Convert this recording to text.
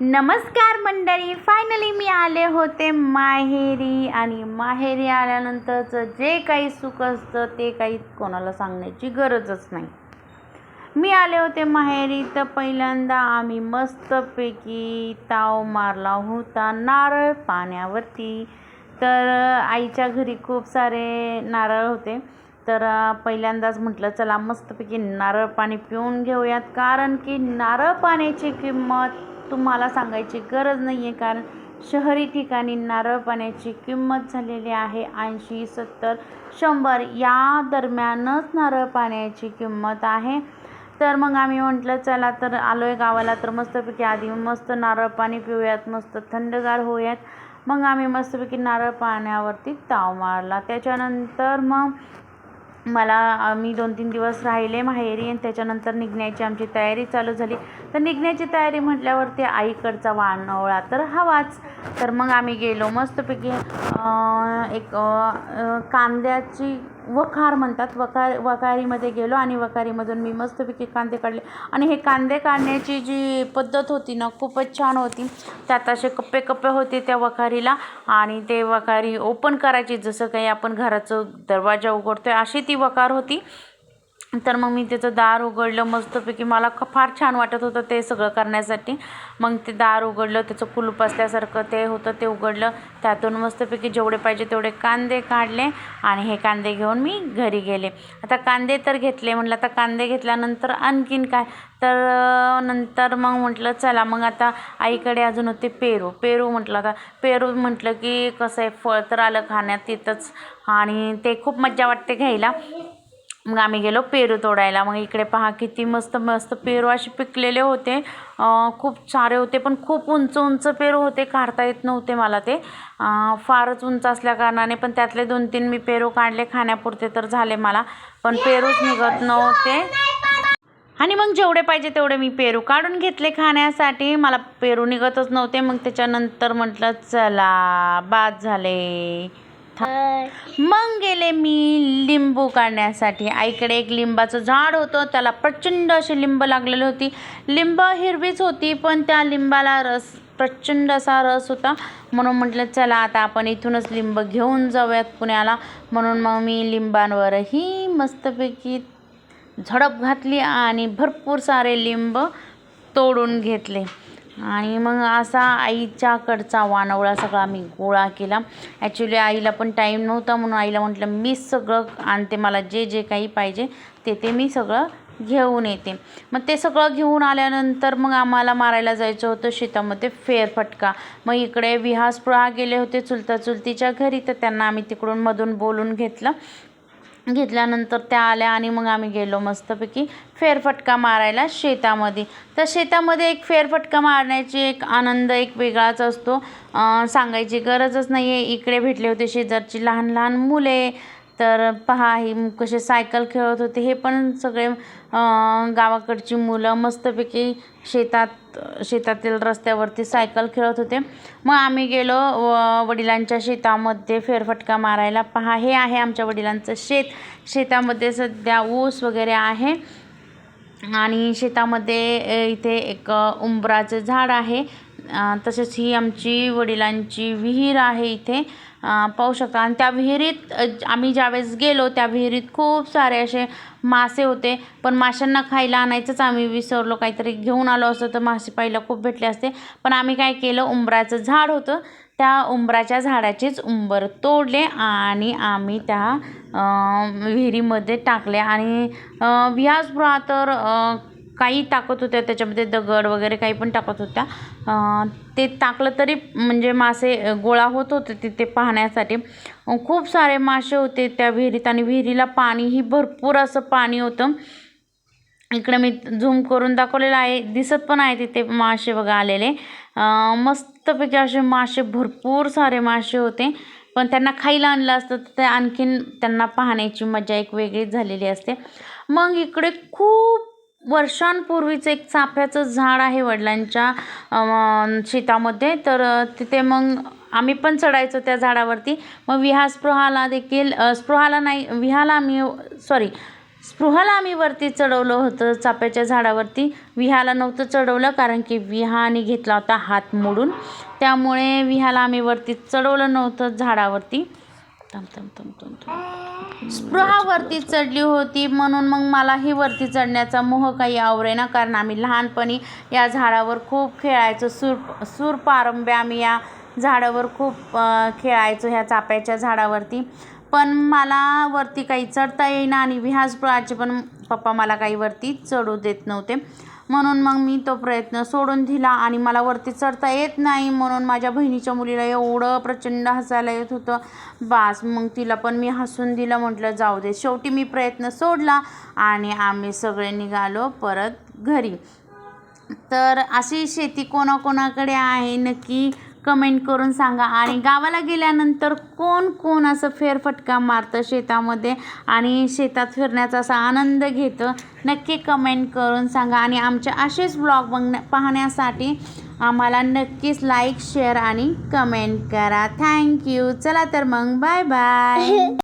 नमस्कार मंडळी फायनली मी आले होते माहेरी आणि माहेरी आल्यानंतरचं जे काही सुख असतं ते काही कोणाला सांगण्याची गरजच नाही. मी आले होते माहेरी तर पहिल्यांदा आम्ही मस्तपैकी ताव मारला होता नारळ पाण्यावरती. तर आईच्या घरी खूप सारे नारळ होते. तर पहिल्यांदाच म्हटलं चला मस्तपैकी नारळ पाणी पिऊन घेऊयात. कारण की नारळ पाण्याची किंमत तुम्हाला सांगायची गरज नाही आहे कारण शहरी ठिकाणी नारळ पाण्याची किंमत झालेली आहे ऐंशी सत्तर शंभर. या दरम्यानच नारळ पाण्याची किंमत आहे. तर मग आम्ही म्हटलं चला तर आलो आहे गावाला तर मस्तपैकी आधी मस्त नारळ पाणी पिऊयात मस्त थंडगार होऊयात. मग आम्ही मस्तपैकी नारळ पाण्यावरती ताव मारला. त्याच्यानंतर मग मला आम्ही दोन तीन दिवस राहिले माहेरी आणि त्याच्यानंतर निघण्याची आमची तयारी चालू झाली. तर निघण्याची तयारी म्हटल्यावरती आईकडचा वानवळा तर हवाच. तर मग आम्ही गेलो. मस्तपैकी एक कांद्याची वखार म्हणतात. वखार वखारीमध्ये गेलो आणि वखारीमधून मी मस्तपैकी कांदे काढले. आणि हे कांदे काढण्याची जी पद्धत होती ना खूपच छान होती. त्यात असे कप्पे कप्पे होते त्या वखारीला आणि ते वखारी ओपन करायची जसं काही आपण घराचं दरवाजा उघडतो आहे अशी ती वखार होती. तर मग मी त्याचं दार उघडलं मस्तपैकी मला ख फार छान वाटत होतं ते सगळं करण्यासाठी. मग ते दार उघडलं त्याचं कुलूप असल्यासारखं ते होतं ते उघडलं. त्यातून मस्तपैकी जेवढे पाहिजे तेवढे कांदे काढले आणि हे कांदे घेऊन मी घरी गेले. आता कांदे तर घेतले म्हटलं आता कांदे घेतल्यानंतर आणखीन काय? तर नंतर मग म्हटलं चला मग आता आईकडे अजून होते पेरू. पेरू म्हटलं आता पेरू म्हटलं की कसं आहे फळ तर आलं खाण्यात तिथंच आणि ते खूप मज्जा वाटते घ्यायला. मग आम्ही गेलो पेरू तोडायला. मग इकडे पहा किती मस्त मस्त पेरू असे पिकलेले होते. खूप सारे होते पण खूप उंच उंच पेरू होते काढता येत नव्हते मला ते. फारच उंच असल्या कारणाने पण त्यातले दोन तीन मी पेरू काढले खाण्यापुरते तर झाले मला पण पेरूच निघत नव्हते. आणि मग जेवढे पाहिजे तेवढे मी पेरू काढून घेतले खाण्यासाठी. मला पेरू निघतच नव्हते मग त्याच्यानंतर म्हटलं चला बाद झाले. मग गेले मी लिंबू काढण्यासाठी. आईकडे एक लिंबाचं झाड होतं. त्याला प्रचंड अशी लिंब लागलेली होती. लिंब हिरवीच होती पण त्या लिंबाला रस प्रचंड असा रस होता. म्हणून म्हटलं चला आता आपण इथूनच लिंब घेऊन जाऊयात पुण्याला. म्हणून मग मी लिंबांवरही मस्तपैकी झडप घातली आणि भरपूर सारे लिंब तोडून घेतले. आणि मग असा आईच्याकडचा वानवळा सगळा मी गोळा केला. ॲक्च्युली आईला पण टाईम नव्हता म्हणून आईला म्हटलं मी सगळं आणते मला जे जे काही पाहिजे ते ते मी सगळं घेऊन येते. मग ते सगळं घेऊन आल्यानंतर मग आम्हाला मारायला जायचं होतं शेतामध्ये फेरफटका मग इकडे विहासपुळा गेले होते चुलता चुलतीच्या घरी तर त्यांना आम्ही तिकडून मधून बोलून घेतलं. घेतल्यानंतर त्या आल्या आणि मग आम्ही गेलो मस्तपैकी फेरफटका मारायला शेतामध्ये. तर शेतामध्ये एक फेरफटका मारण्याची एक आनंद एक वेगळाच असतो. सांगायची गरजच नाही आहे इकडे भेटले होते शेजारची लहान लहान मुले. तर पहा ही कसे सायकल खेळत होते हे पण सगळे गावाकडची मुलं मस्तपैकी शेतात शेतातील रस्त्यावरती सायकल खेळत होते. मग आम्ही गेलो व वडिलांच्या शेतामध्ये फेरफटका मारायला. पहा हे आहे आमच्या वडिलांचं शेत. शेतामध्ये सध्या ऊस वगैरे आहे. आणि शेतामध्ये इथे एक उंबराचं झाड आहे. तसेच ही आमची वडिलांची विहीर आहे इथे. पाहू शकता. आणि त्या विहिरीत आम्ही ज्यावेळेस गेलो त्या विहिरीत खूप सारे असे मासे होते. पण माशांना खायला आणायचंच आम्ही. विसरलो काहीतरी घेऊन आलो असतो तर मासे पाहिला खूप भेटले असते. पण आम्ही काय केलं उंबराचं झाड होतं. त्या उंबराच्या झाडाचेच उंबर तोडले आणि आम्ही त्या विहिरीमध्ये टाकले. आणि व्यासपुरा तर काही टाकत होत्या त्याच्यामध्ये दगड वगैरे काही पण टाकत होत्या. ते टाकलं तरी म्हणजे मासे गोळा होत होते तिथे पाहण्यासाठी. खूप सारे मासे होते त्या विहिरीत आणि विहिरीला पाणीही भरपूर असं पाणी होतं. इकडे मी झूम करून दाखवलेलं आहे दिसत पण आहे तिथे मासे बघा आलेले. मस्तपैकी असे मासे भरपूर सारे मासे होते. पण त्यांना खायला आणलं असतं तर ते आणखीन त्यांना पाहण्याची मजा एक वेगळीच झालेली असते. मग इकडे खूप वर्षांपूर्वीचं एक चाफ्याचं झाड आहे वडिलांच्या शेतामध्ये. तर तिथे मग आम्ही पण चढायचो त्या झाडावरती. मग विहा स्पृहाला देखील स्पृहाला नाही विहाला आम्ही सॉरी स्पृहाला आम्ही वरती चढवलं होतं चाफ्याच्या झाडावरती. विहाला नव्हतं चढवलं कारण की विहाने घेतला होता हात मोडून. त्यामुळे विहाला आम्ही वरती चढवलं नव्हतं झाडावरती. थांब थांब थांब थांब थम स्पृहा वरती चढली होती म्हणून मग मलाही वरती चढण्याचा मोह काही आवरेना कारण आम्ही लहानपणी या झाडावर खूप खेळायचो. सूर सूरपारंब्या आम्ही या झाडावर खूप खेळायचो ह्या चाप्याच्या झाडावरती. पण मला वरती काही चढता येईना आणि विहासपुराचे पण पप्पा मला काही वरती चढू देत नव्हते. म्हणून मग मी तो प्रयत्न सोडून दिला आणि मला वरती चढता येत नाही म्हणून माझ्या बहिणीच्या मुलीला एवढं प्रचंड हसायला येत होतं. बास मग तिला पण मी हसून दिलं म्हटलं जाऊ दे शेवटी मी प्रयत्न सोडला आणि आम्ही सगळे निघालो परत घरी. तर अशी शेती कोणाकोणाकडे आहे नक्की? कमेंट करून सांगा. आणि गावाला गेल्यानंतर कोण कोण असं फेरफटका मारतं शेतामध्ये आणि शेतात फिरण्याचा असा आनंद घेतं नक्की कमेंट करून सांगा. आणि आमचे असेच ब्लॉग बघण्या पाहण्यासाठी आम्हाला नक्कीच लाईक शेअर आणि कमेंट करा. थँक्यू चला तर मग. Bye bye